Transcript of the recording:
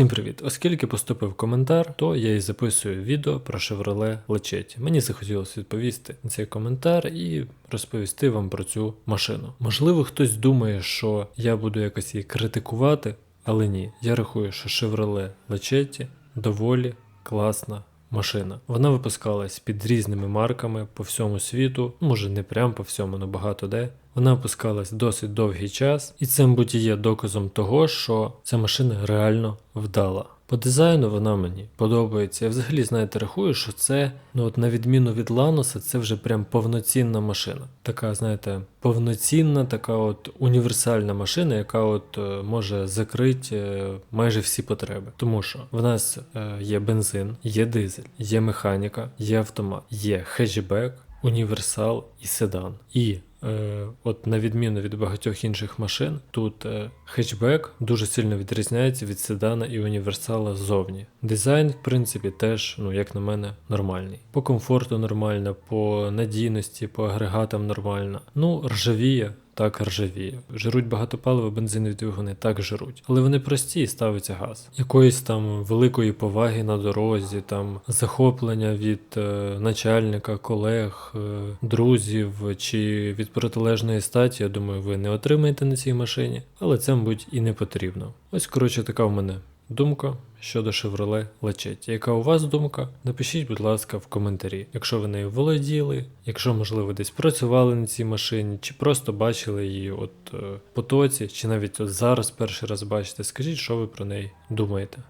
Всім привіт! Оскільки поступив коментар, то я і записую відео про Chevrolet Lachetti. Мені захотілося відповісти на цей коментар і розповісти вам про цю машину. Можливо, хтось думає, що я буду якось її критикувати, але ні. Я рахую, що Chevrolet Lachetti доволі класна. Машина. Вона випускалась під різними марками по всьому світу, може не прям по всьому, але багато де. Вона випускалась досить довгий час, і це, мабуть, є доказом того, що ця машина реально вдала. По дизайну вона мені подобається. Я взагалі, знаєте, рахую, що це, ну от на відміну від Лануса, це вже прям повноцінна машина. Така, знаєте, повноцінна, така от універсальна машина, яка от е, може закрити е, майже всі потреби. Тому що в нас е, є бензин, є дизель, є механіка, є автомат, є хеджбек, універсал і седан. І Е, от на відміну від багатьох інших машин, тут е, хетчбек дуже сильно відрізняється від седана і універсала ззовні. Дизайн, в принципі, теж, ну як на мене, нормальний. По комфорту нормально, по надійності, по агрегатам нормально. Ну, ржавіє. Так ржавіє. Жируть багато палива, бензинові двигуни так жируть. Але вони прості і ставиться газ. Якоїсь там великої поваги на дорозі, там захоплення від е, начальника, колег, е, друзів чи від протилежної статі, я думаю, ви не отримаєте на цій машині, але це, мабуть, і не потрібно. Ось, коротше, така в мене думка щодо Chevrolet Lachetti. Яка у вас думка? Напишіть, будь ласка, в коментарі. Якщо ви нею володіли, якщо, можливо, десь працювали на цій машині, чи просто бачили її от е, потоці, чи навіть от зараз перший раз бачите, скажіть, що ви про неї думаєте.